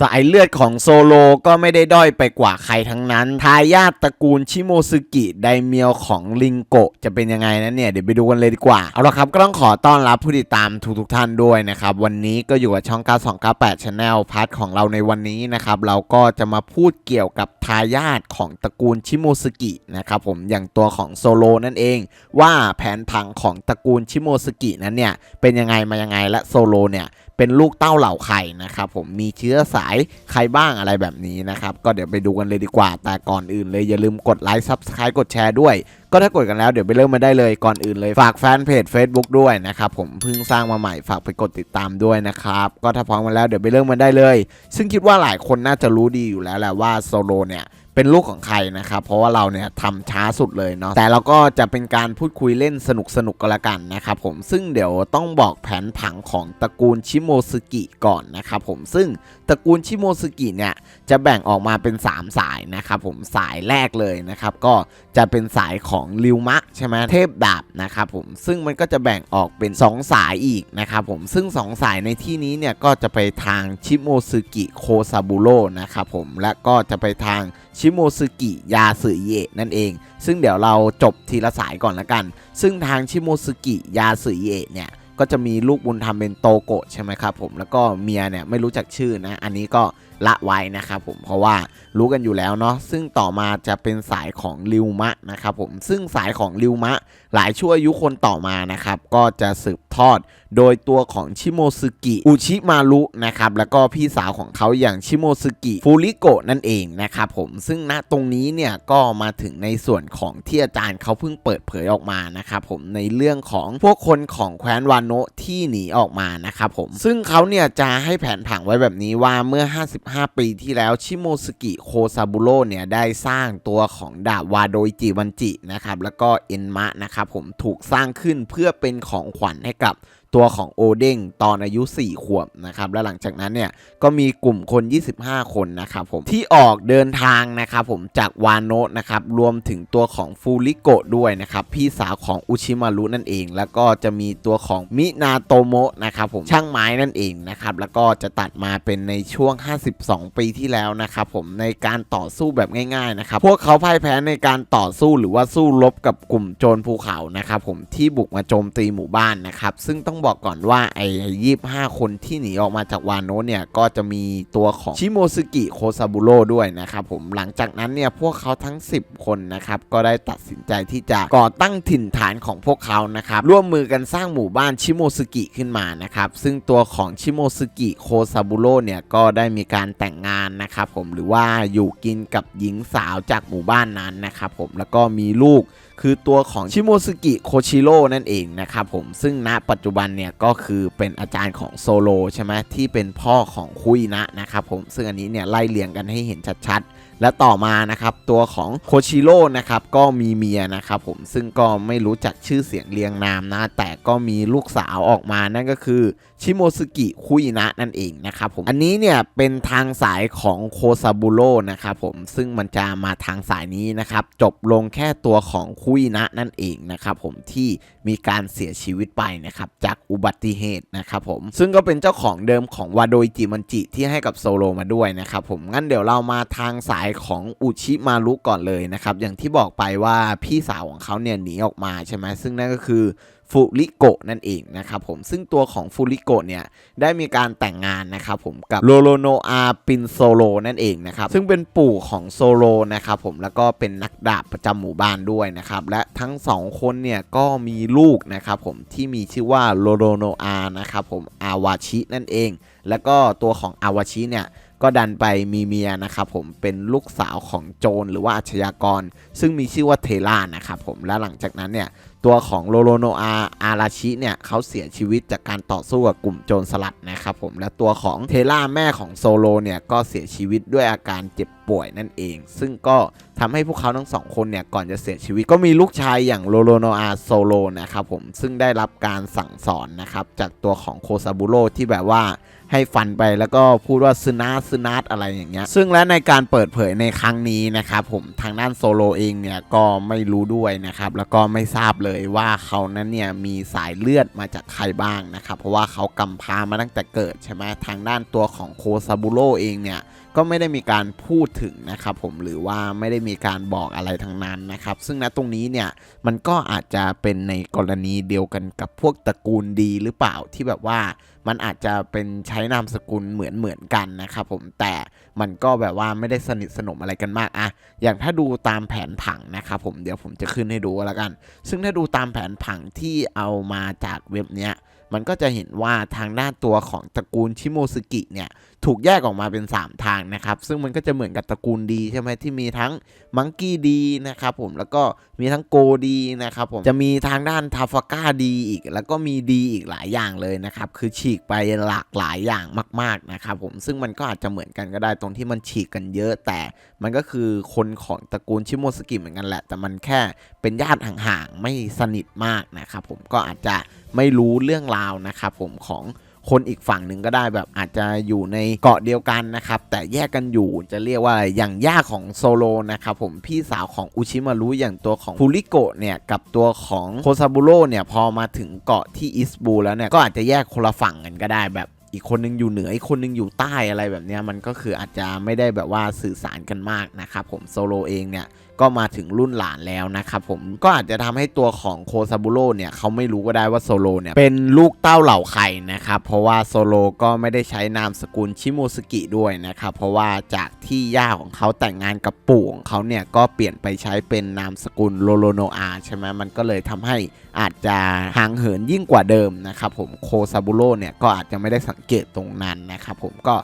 สายเลือดของโซโลก็ไม่ได้ด้อยไปกว่าใครทั้งนั้น ทายาทตระกูลชิโมซึกิไดเมียวของลิงโกะจะเป็นยังไงนั้นเนี่ย เดี๋ยวไปดูกันเลยดีกว่า เอาละครับก็ต้องขอต้อนรับผู้ติดตามทุกๆท่านด้วยนะครับ วันนี้ก็อยู่กับช่อง 9298 Channel พาร์ทของเราในวันนี้นะครับ เราก็จะมาพูดเกี่ยวกับทายาทของตระกูลชิโมซึกินะครับผมอย่างตัวของโซโลนั่นเอง ว่าแผนผังของตระกูลชิโมซึกินั้นเนี่ยเป็นยังไงมายังไงและโซโลเนี่ยเป็นลูกเต้าเหล่าไข่นะครับผมมีเชื้อสายใครบ้างอะไรแบบนี้นะครับ ก็เดี๋ยวไปดูกันเลยดีกว่าแต่ก่อนอื่นเลยอย่าลืมกดไลค์ซับสไครต์กดแชร์ด้วย ก็ถ้ากดกันแล้วเดี๋ยวไปเริ่มมาได้เลยก่อนอื่นเลย ฝากแฟนเพจ Facebook ด้วยนะครับผมเพิ่งสร้างมาใหม่ฝากไปกดติดตามด้วยนะครับก็ถ้าพร้อมกันแล้วเดี๋ยวไปเริ่มมาได้เลย ซึ่งคิดว่าหลายคนน่าจะรู้ดีอยู่แล้วแหละว่าโซโลเนี่ยเป็นลูกของใครนะครับ เพราะว่าเราเนี่ยทำช้าสุดเลยเนาะแต่เราก็จะเป็นการพูดคุยเล่นสนุกสนุกกันละกันนะครับผมซึ่งเดี๋ยวต้องบอกแผนผังของตระกูลชิโมซึกิก่อนนะครับผมซึ่งตระกูลชิโมซึกิเนี่ยจะแบ่งออกมาเป็น 3 สายนะครับผมสายแรกเลยนะครับก็จะเป็นสายของริวมะใช่ไหมเทพดาบนะครับผมซึ่งมันก็จะแบ่งออกเป็น 2 สายอีกนะครับผมซึ่ง 2 สายในที่นี้เนี่ยก็จะไปทางชิโมซึกิโคซาบุโร่นะครับผมและก็จะไปทางชิโมซึกิยาสึเอะนั่นเอง ซึ่งเดี๋ยวเราจบทีละสายก่อนละกัน ซึ่งทางชิโมซึกิยาสึเอะเนี่ย ก็จะมีลูกบุญธรรมเป็นโตโกะใช่ไหมครับผมแล้วก็เมียเนี่ยไม่รู้จักชื่อนะอันนี้ก็ละไว้นะครับผมเพราะว่ารู้กันอยู่แล้วเนาะซึ่งต่อมาจะเป็นสายของริวมะนะครับผมซึ่งสายของริวมะ หลายชั่วอายุคนต่อมานะครับก็จะสืบทอด โดยตัวของชิโมซึกิอุชิมารุนะครับแล้วก็พี่สาวของเขาอย่างชิโมซึกิฟูริโกะนั่นเองนะครับผมซึ่งณตรงนี้เนี่ยก็มาถึงในส่วนของที่อาจารย์เขาเพิ่งเปิดเผยออกมานะครับผมในเรื่องของพวกคนของแคว้นวานโนะที่หนีออกมานะครับผมซึ่งเขาเนี่ยจะให้แผนผังไว้แบบนี้ว่าเมื่อ 55 ปีที่แล้วชิโมซึกิโคซาบุโร่เนี่ยได้สร้างตัวของดาบวาโดยจิวันจินะครับแล้วก็เอ็นมะนะครับผมถูกสร้างขึ้นเพื่อเป็นของขวัญให้กับ ตัวของโอเด้งตอนอายุ 4 ขวบนะครับและหลังจากนั้นเนี่ยก็มีกลุ่มคน 25 คนนะครับผมที่ออกเดินทางนะครับผมจากวานโนะนะครับรวมถึงตัวของฟูริโกะด้วยนะครับพี่สาวของอุชิมารุนั่นเอง แล้วก็จะมีตัวของมินาโตโมะนะครับผมช่างไม้นั่นเองนะครับแล้วก็จะตัดมาเป็นในช่วง 52 ปีที่แล้วนะครับผมในการต่อสู้แบบง่ายๆนะครับพวกเขาพ่ายแพ้ในการต่อสู้หรือว่าสู้รบกับกลุ่มโจรภูเขานะครับผมที่บุกมาโจมตีหมู่บ้านนะครับซึ่งต้องบอกก่อนว่าไอ้ยี่ห้าคนที่หนีออกมาจากวานโนะเนี่ยก็จะมีตัวของชิโมซึกิโคซาบุโร่ด้วยนะครับผมหลังจากนั้นเนี่ยพวกเขาทั้ง 10 คนนะครับก็ได้ตัดสินใจที่จะก่อตั้งถิ่นฐานของพวกเขานะครับร่วมมือกันสร้างหมู่บ้านชิโมซึกิขึ้นมานะครับซึ่งตัวของชิโมซึกิโคซาบุโร่เนี่ยก็ได้มีการแต่งงานนะครับผมหรือว่าอยู่กินกับหญิงสาวจากหมู่บ้านนั้นนะครับผมแล้วก็มีลูกคือตัวของชิโมซึกิโคชิโร่นั่นเองนะครับผมซึ่งณปัจจุบันเนี่ยก็คือเป็นอาจารย์ของโซโลใช่ไหมที่เป็นพ่อของคุยนะนะครับผมซึ่งอันนี้เนี่ยไล่เลียงกันให้เห็นชัดๆ และต่อมานะครับตัวของโคชิโร่นะครับก็มีเมียนะครับผมซึ่งก็ไม่รู้จักชื่อเสียงเรียงนามนะ แต่ก็มีลูกสาวออกมานั่นก็คือชิโมซึกิคุยนะนั่นเองนะครับผมอันนี้เนี่ยเป็นทางสายของโคซาบุโร่นะครับผมซึ่งมันจะมาทางสายนี้นะครับจบลงแค่ตัวของคุยนะนั่นเองนะครับผมที่มีการเสียชีวิตไปนะครับจากอุบัติเหตุนะครับผมซึ่งก็เป็นเจ้าของเดิมของวาโดยจิมันจิที่ให้กับโซโลมาด้วยนะครับผมงั้นเดี๋ยวเรามาทางสายของอุชิมารุก่อนเลยนะครับอย่างที่บอกไปว่าพี่สาวของเขาเนี่ยหนีออกมาใช่ไหมซึ่งนั่นก็คือฟูริโกะนั่นเองนะครับผมซึ่งตัวของฟูริโกะเนี่ยได้มีการแต่งงานนะครับผมกับโลโลโนอาปินโซโลนั่นเองนะครับซึ่งเป็นปู่ของโซโลนะครับผมแล้วก็เป็นนักดาบประจำหมู่บ้านด้วยนะครับและทั้งสองคนเนี่ยก็มีลูกนะครับผมที่มีชื่อว่าโลโลโนอานะครับผมอาวาชินั่นเอง แล้วก็ตัวของอาวาชิเนี่ยก็ดันไปมีเมียนะครับผมเป็นลูกสาวของโจรหรือว่าอาชญากร ซึ่งมีชื่อว่าเทล่านะครับผมและหลังจากนั้นเนี่ย ตัวของโลโลโนอาอาราชิเนี่ยเขาเสียชีวิตจากการต่อสู้กับกลุ่มโจรสลัดนะครับผมและตัวของเทล่าแม่ของโซโลเนี่ยก็เสียชีวิตด้วยอาการเจ็บป่วยนั่นเอง ซึ่งก็ทำให้พวกเขาทั้งสองคนเนี่ยก่อนจะเสียชีวิตก็มีลูกชายอย่างโลโลโนอาโซโลนะครับผมซึ่งได้รับการสั่งสอนนะครับจากตัวของโคซาบุโรที่แบบว่าให้ฟันไปแล้วก็พูดว่าซึนาซึนาตอะไรอย่างเงี้ย ซึ่งและในการเปิดเผยในครั้งนี้นะครับผมทางด้านโซโลเองเนี่ยก็ไม่รู้ด้วยนะครับแล้วก็ไม่ทราบเลยเลยว่าเขานั้นเนี่ยมีสายเลือดมาจากใครบ้างนะครับ เพราะว่าเขากำพร้ามาตั้งแต่เกิดใช่ไหมทางด้านตัวของโคซาบุโรเองเนี่ย ก็ไม่ได้มีการพูดถึงนะครับผมหรือว่าไม่ได้มีการบอกอะไรทั้งนั้นนะครับ ซึ่งณตรงนี้เนี่ยมันก็อาจจะเป็นในกรณีเดียวกันกับพวกตระกูลดีหรือเปล่าที่แบบว่ามันอาจจะเป็นใช้นามสกุลเหมือนเหมือนกันนะครับผมแต่มันก็แบบว่าไม่ได้สนิทสนมอะไรกันมากอะอย่างถ้าดูตามแผนผังนะครับผมเดี๋ยวผมจะขึ้นให้ดูแล้วกัน ซึ่งถ้าดูตามแผนผังที่เอามาจากเว็บเนี้ยมันก็จะเห็นว่าทางด้านตัวของตระกูลชิโมซึกิเนี่ยถูกแยกออกมาเป็น 3 ทางนะครับ ซึ่งมันก็จะเหมือนกับตระกูลดีใช่ไหมที่มีทั้งมังกี้ดีนะครับผมแล้วก็มีทั้งโกดีนะครับผมจะมีทางด้านทาฟาก้าดีอีก แล้วก็มีดีอีกหลายอย่างเลยนะครับ คือฉีกไปหลากหลายอย่างมาก ๆนะครับผมซึ่งมันก็อาจจะเหมือนกันก็ได้ตรงที่มันฉีกกันเยอะ แต่มันก็คือคนของตระกูลชิโมซึกิเหมือนกันแหละ แต่มันแค่เป็นญาติห่างๆไม่สนิทมากนะครับผมก็อาจจะไม่รู้เรื่องราวนะครับผมของ คนอีกฝั่งหนึ่งก็ได้แบบอาจจะอยู่ในเกาะเดียวกันนะครับ แต่แยกกันอยู่จะเรียกว่าอะไรอย่างย่าของโซโลนะครับผมพี่สาวของอุชิมารุอย่างตัวของฟูริโกะเนี่ยกับตัวของโคซาบุโร่เนี่ยพอมาถึงเกาะที่อิสบูแล้วเนี่ยก็อาจจะแยกคนละฝั่งกันก็ได้แบบอีกคนนึงอยู่เหนืออีกคนนึงอยู่ใต้อะไรแบบนี้มันก็คืออาจจะไม่ได้แบบว่าสื่อสารกันมากนะครับผมโซโลเองเนี่ยก็มาถึงรุ่นหลานแล้วนะครับผมก็อาจจะทำให้ตัวของโคซาบุโร่เนี่ยเขาไม่รู้ก็ได้ว่าโซโลเนี่ยเป็นลูกเต้าเหล่าใครนะครับเพราะว่าโซโลก็ไม่ได้ใช้นามสกุลชิโมสกิด้วยนะครับเพราะว่าจากที่ย่าของเขาแต่งงานกับปู่ของเขาเนี่ยก็เปลี่ยนไปใช้เป็นนามสกุลโลโลโนอาใช่ไหมมันก็เลยทำให้อาจจะห่างเหินยิ่งกว่าเดิมนะครับผมโคซาบุโร่เนี่ยก็อาจจะไม่ได้สังเกตตรงนั้นนะครับผมก็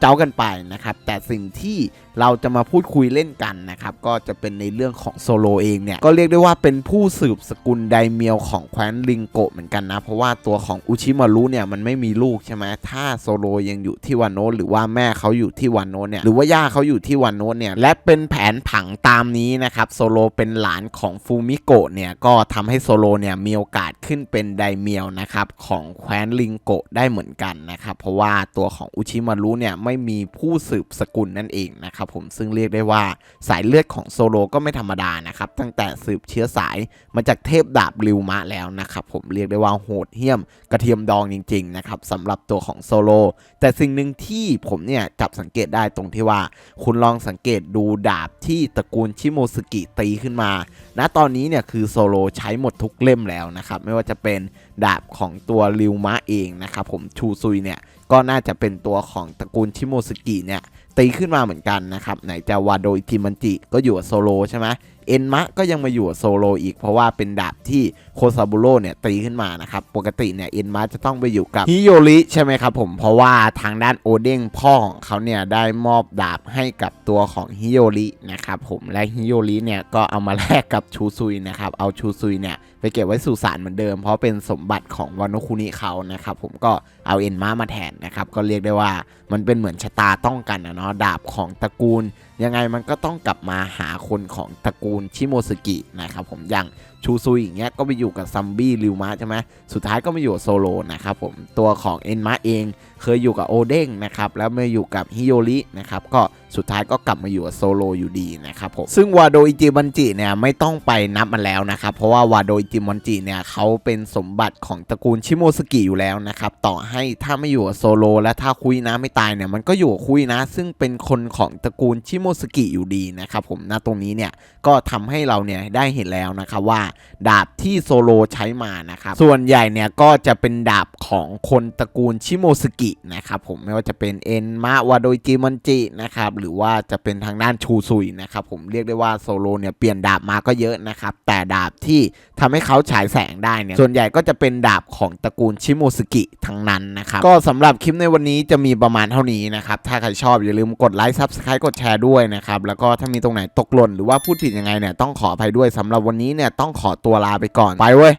เจ้าๆกันไปนะครับ แต่สิ่งที่เราจะมาพูดคุยเล่นกันนะครับ ก็จะเป็นในเรื่องของโซโลเองเนี่ย ก็เรียกได้ว่าเป็นผู้สืบสกุลไดเมียวของแคว้นลิงโกะเหมือนกันนะ เพราะว่าตัวของอุชิมารุเนี่ยมันไม่มีลูกใช่ไหมถ้าโซโลยังอยู่ที่วานโนหรือว่าแม่เขาอยู่ที่วานโนเนี่ยหรือว่าย่าเขาอยู่ที่วานโนเนี่ยและเป็นแผนผังตามนี้นะครับโซโลเป็นหลานของฟูมิโกะเนี่ยก็ทำให้โซโลเนี่ยมีโอกาสขึ้นเป็นไดเมียวนะครับของแคว้นลิงโกะได้เหมือนกันนะครับเพราะว่าตัวของอุชิมารุเนี่ยไม่มีผู้สืบสกุลนั่นเองนะครับผมซึ่งเรียกได้ว่าสายเลือดของโซโลก็ไม่ธรรมดานะครับตั้งแต่สืบเชื้อสายมาจากเทพดาบริวมะแล้วนะครับผมเรียกได้ว่าโหดเหี้ยมกระเทียมดองจริงๆนะครับสำหรับตัวของโซโลแต่สิ่งหนึ่งที่ผมเนี่ยจับสังเกตได้ตรงที่ว่า คุณลองสังเกตดูดาบที่ตระกูลชิโมสกิตีขึ้นมาณตอนนี้เนี่ยคือโซโลใช้หมดทุกเล่มแล้วนะครับไม่ว่าจะเป็นดาบของตัวริวมะเองนะครับผมชูซุยเนี่ย ก็น่าจะเป็นตัวของตระกูลชิโมสกิเนี่ยตีขึ้นมาเหมือนกันนะครับไหนจะวาโดอิจิมันจิก็อยู่โซโลใช่ไหมเอ็นมะก็ยังมาอยู่โซโลอีกเพราะว่าเป็นดาบที่โคซาบุโร่เนี่ยตีขึ้นมานะครับปกติเนี่ยเอ็นมะจะต้องไปอยู่กับฮิโยริใช่ไหมครับผมเพราะว่าทางด้านโอเด้งพ่อของเขาเนี่ยได้มอบดาบให้กับตัวของฮิโยรินะครับผมและฮิโยริเนี่ยก็เอามาแลกกับชูซุยนะครับเอาชูซุยเนี่ยไปเก็บไว้สุสานเหมือนเดิม เพราะเป็นสมบัติของวานุคุนิเขานะครับผมก็เอาเอ็นม้ามาแทนนะครับก็เรียกได้ว่ามันเป็นเหมือนชะตาต้องกันนะเนาะดาบของตระกูล ยังไงมันก็ต้องกลับมาหาคนของตระกูลชิโมสกินะครับผมอย่างชูซุยอย่างเงี้ยก็ไปอยู่กับซัมบี้ริวมะใช่ไหมสุดท้ายก็มาอยู่โซโลนะครับผมตัวของเอ็นมะเองเคยอยู่กับโอเด้งนะครับแล้วมาอยู่กับฮิโยรินะครับก็สุดท้ายก็กลับมาอยู่กับโซโลอยู่ดีนะครับผมซึ่งวาโดอิจิบันจิเนี่ยไม่ต้องไปนับมันแล้วนะครับเพราะว่าวาโดอิจิบันจิเนี่ยเขาเป็นสมบัติของตระกูลชิโมสกิอยู่แล้วนะครับต่อให้ถ้าไม่อยู่กับโซโลและถ้าคุยนะไม่ตายเนี่ยมันก็อยู่กับคุยนะ ซึ่งเป็นคนของตระกูลชิโมมสกิอยู่ดีนะครับผมณตรงนี้เนี่ยก็ทำให้เราเนี่ยได้เห็นแล้วนะครับว่า ดาบที่โซโลใช้มานะครับส่วนใหญ่เนี่ยก็จะเป็นดาบของคนตระกูลชิโมสกินะครับผมไม่ว่าจะเป็นเอ็นมะวาโดจิมันจินะครับหรือว่าจะเป็นทางด้านชูซุยนะครับผมเรียกได้ว่าโซโลเนี่ยเปลี่ยนดาบมาก็เยอะนะครับแต่ดาบที่ทำให้เขาฉายแสงได้เนี่ยส่วนใหญ่ก็จะเป็นดาบของตระกูลชิโมสกิทั้งนั้นนะครับก็สำหรับคลิปในวันนี้จะมีประมาณเท่านี้นะครับถ้าใครชอบอย่าลืมกดไลค์ซับสไครต์กดแชร์ด้วยนะครับแล้วก็ถ้ามีตรงไหนตกหล่นหรือว่าพูดผิดยังไงเนี่ยต้องขออภัยด้วยสำหรับวันนี้เนี่ยต้องขอตัวลาไปก่อนไปเว้ย